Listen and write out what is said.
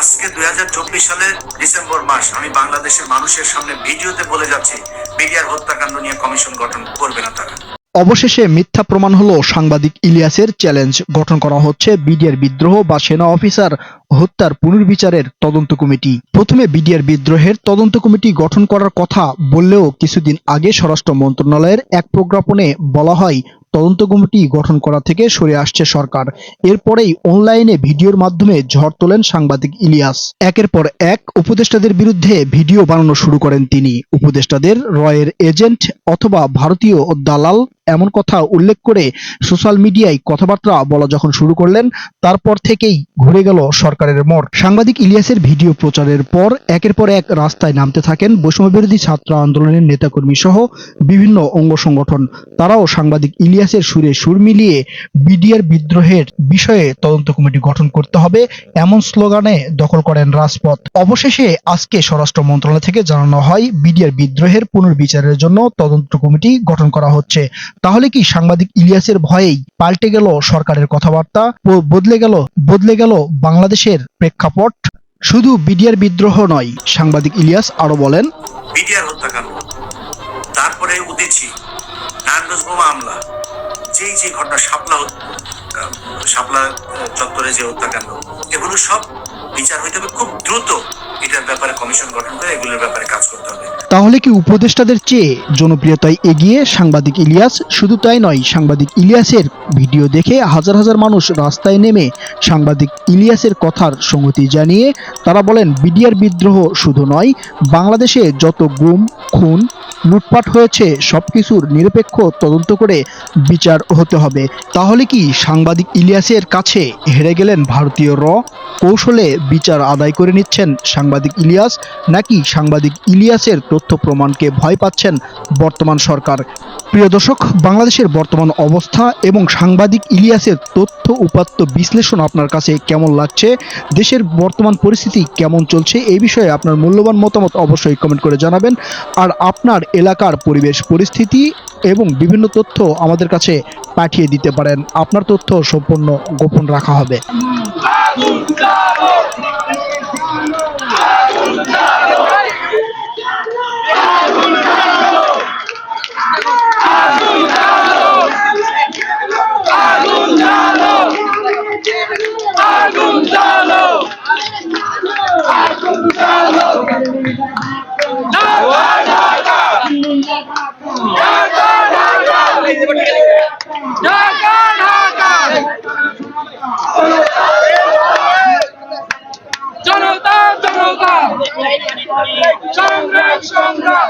আজকে দুই হাজার চব্বিশ সালের ডিসেম্বর মাস, আমি বাংলাদেশের মানুষের সামনে ভিডিওতে বলে যাচ্ছি বিডিআর হত্যাকাণ্ড নিয়ে কমিশন গঠন করবে না তারা। অবশেষে মিথ্যা প্রমাণ হলো সাংবাদিক ইলিয়াসের চ্যালেঞ্জ গঠন করা হচ্ছে বিডিআর বিদ্রোহ বা সেনা অফিসার হত্যার পুনর্বিচারের তদন্ত কমিটি। প্রথমে বিডিআর বিদ্রোহের তদন্ত কমিটি গঠন করার কথা বললেও কিছুদিন আগে স্বরাষ্ট্র মন্ত্রণালয়ের এক প্রজ্ঞাপনে বলা হয় তদন্ত কমিটি গঠন করা থেকে সরে আসছে সরকার। এরপরেই অনলাইনে ভিডিওর মাধ্যমে ঝড় তোলেন সাংবাদিক ইলিয়াস। একের পর এক উপদেষ্টাদের বিরুদ্ধে ভিডিও বানানো শুরু করেন তিনি। উপদেষ্টাদের রয়ের এজেন্ট অথবা ভারতীয় দালাল এমন কথা উল্লেখ করে সোশ্যাল মিডিয়ায় কথাবার্তা বলা যখন শুরু করলেন, তারপর থেকেই ঘুরে গেল সরকারের মোড়। সাংবাদিক ইলিয়াসের ভিডিও প্রচারের পর একের পর এক রাস্তায় নামতে থাকেন বৈষম্য বিরোধী ছাত্র আন্দোলনের নেতাকর্মী সহ বিভিন্ন অঙ্গ সংগঠন। তারাও সাংবাদিক ইলিয়াসের সুরে সুর মিলিয়ে বিডিআর বিদ্রোহের বিষয়ে তদন্ত কমিটি গঠন করতে হবে এমন স্লোগানে দখল করেন রাজপথ। অবশেষে আজকে স্বরাষ্ট্র মন্ত্রণালয় থেকে জানানো হয়, বিডিআর বিদ্রোহের পুনর্বিচারের জন্য তদন্ত কমিটি গঠন করা হচ্ছে। তাহলে কি সাংবাদিক ইলিয়াসের ভয়েই পাল্টে গেল সরকারের কথাবার্তা বদলে গেল বদলে গেল বাংলাদেশের প্রেক্ষাপট? শুধু বিডিআর বিদ্রোহ নয়, সাংবাদিক ইলিয়াস আরও বলেন, বিডিআর হত্যাকাণ্ড, তারপরে উদিছি, নারায়ণগঞ্জ বোমা হামলা, যেই যে ঘটনা, শাপলা শাপলা চত্বরে যে হত্যাকাণ্ড, এগুলো সব বিচার হইতে হবে খুব দ্রুত। এটার ব্যাপারে কমিশন গঠন করে এগুলোর ব্যাপারে কাজ করতে হবে। তাহলে কি উপদেষ্টাদের চেয়ে জনপ্রিয়তায় এগিয়ে সাংবাদিক ইলিয়াস? শুধু তাই নয়, সাংবাদিক ইলিয়াসের ভিডিও দেখে হাজার হাজার মানুষ রাস্তায় নেমে সাংবাদিক ইলিয়াসের কথার সংগতি জানিয়ে তারা বলেন, বিডিআর বিদ্রোহ শুধু নয়, বাংলাদেশে যত গুম, খুন, লুটপাট হয়েছে, সবকিছুর নিরপেক্ষ তদন্ত করে বিচার হতে হবে। তাহলে কি সাংবাদিক ইলিয়াসের কাছে হেরে গেলেন ভারতীয় র? কৌশলে বিচার আদায় করে নিচ্ছেন সাংবাদিক ইলিয়াস, নাকি সাংবাদিক ইলিয়াসের তথ্য প্রমাণকে ভয় পাচ্ছেন বর্তমান সরকার? প্রিয় দর্শক, বাংলাদেশের বর্তমান অবস্থা এবং সাংবাদিক ইলিয়াসের তথ্য উপাত্ত বিশ্লেষণ আপনার কাছে কেমন লাগছে? দেশের বর্তমান পরিস্থিতি কেমন চলছে? এই বিষয়ে আপনার মূল্যবান মতামত অবশ্যই কমেন্ট করে জানাবেন। আর আপনার এলাকার পরিবেশ পরিস্থিতি এবং বিভিন্ন তথ্য আমাদের কাছে পাঠিয়ে দিতে পারেন। আপনার তথ্য সম্পূর্ণ গোপন রাখা হবে। জনতা জনতা সংগ্রাম সংগ্রাম